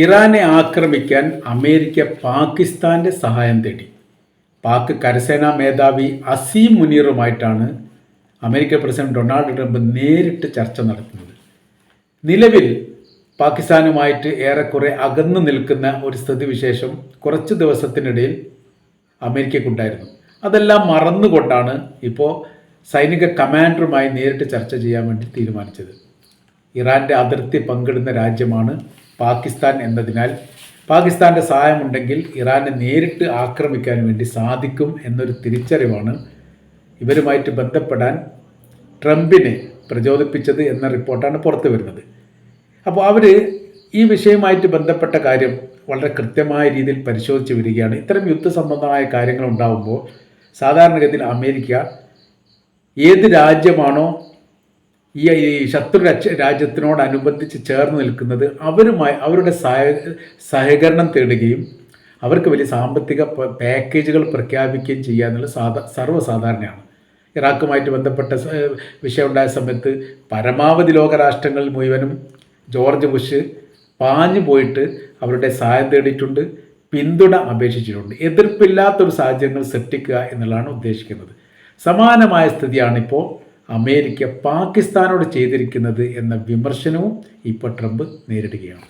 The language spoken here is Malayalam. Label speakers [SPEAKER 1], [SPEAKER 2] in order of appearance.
[SPEAKER 1] ഇറാനെ ആക്രമിക്കാൻ അമേരിക്ക പാകിസ്ഥാന്റെ സഹായം തേടി. പാക് കരസേനാ മേധാവി അസീം മുനീറുമായിട്ടാണ് അമേരിക്ക പ്രസിഡന്റ് ഡൊണാൾഡ് ട്രംപ് നേരിട്ട് ചർച്ച നടത്തുന്നത്. നിലവിൽ പാകിസ്ഥാനുമായിട്ട് ഏറെക്കുറെ അകന്നു നിൽക്കുന്ന ഒരു സ്ഥിതിവിശേഷം കുറച്ച് ദിവസത്തിനിടയിൽ അമേരിക്കക്കുണ്ടായിരുന്നു അതെല്ലാം മറന്നുകൊണ്ടാണ് ഇപ്പോൾ സൈനിക കമാൻഡറുമായി നേരിട്ട് ചർച്ച ചെയ്യാൻ വേണ്ടി തീരുമാനിച്ചത്. ഇറാന്റെ അതിർത്തി പങ്കിടുന്ന രാജ്യമാണ് പാകിസ്ഥാൻ എന്നതിനാൽ പാകിസ്ഥാന്റെ സഹായമുണ്ടെങ്കിൽ ഇറാനെ നേരിട്ട് ആക്രമിക്കാൻ വേണ്ടി സാധിക്കും എന്നൊരു തിരിച്ചറിവാണ് ഇവരുമായിട്ട് ബന്ധപ്പെടാൻ ട്രംപിനെ പ്രചോദിപ്പിച്ചത് എന്ന റിപ്പോർട്ടാണ് പുറത്തു വരുന്നത്. അപ്പോൾ അവർ ഈ വിഷയവുമായിട്ട് ബന്ധപ്പെട്ട കാര്യം വളരെ കൃത്യമായ രീതിയിൽ പരിശോധിച്ച് വരികയാണ്. ഇത്തരം യുദ്ധസംബന്ധമായ കാര്യങ്ങൾ ഉണ്ടാകുമ്പോൾ സാധാരണഗതിയിൽ അമേരിക്ക ഏത് രാജ്യമാണോ ഈ ശത്രു രാജ്യത്തിനോടനുബന്ധിച്ച് ചേർന്ന് നിൽക്കുന്നത് അവരുമായി അവരുടെ സഹ സഹകരണം തേടുകയും അവർക്ക് വലിയ സാമ്പത്തിക പാക്കേജുകൾ പ്രഖ്യാപിക്കുകയും ചെയ്യുക എന്നുള്ള സാധാ സർവസാധാരണയാണ്. ഇറാഖുമായിട്ട് ബന്ധപ്പെട്ട വിഷയമുണ്ടായ സമയത്ത് പരമാവധി ലോകരാഷ്ട്രങ്ങൾ മുഴുവനും ജോർജ് ബുഷ് പാഞ്ഞു പോയിട്ട് അവരുടെ സഹായം തേടിയിട്ടുണ്ട് പിന്തുണ അപേക്ഷിച്ചിട്ടുണ്ട്. എതിർപ്പില്ലാത്തൊരു സാഹചര്യങ്ങൾ സൃഷ്ടിക്കുക എന്നുള്ളതാണ് ഉദ്ദേശിക്കുന്നത്. സമാനമായ സ്ഥിതിയാണിപ്പോൾ അമേരിക്ക പാകിസ്ഥാനോട് ചെയ്തിരിക്കുന്നത് എന്ന വിമർശനവും ഇപ്പോൾ ട്രംപ് നേരിടുകയാണ്.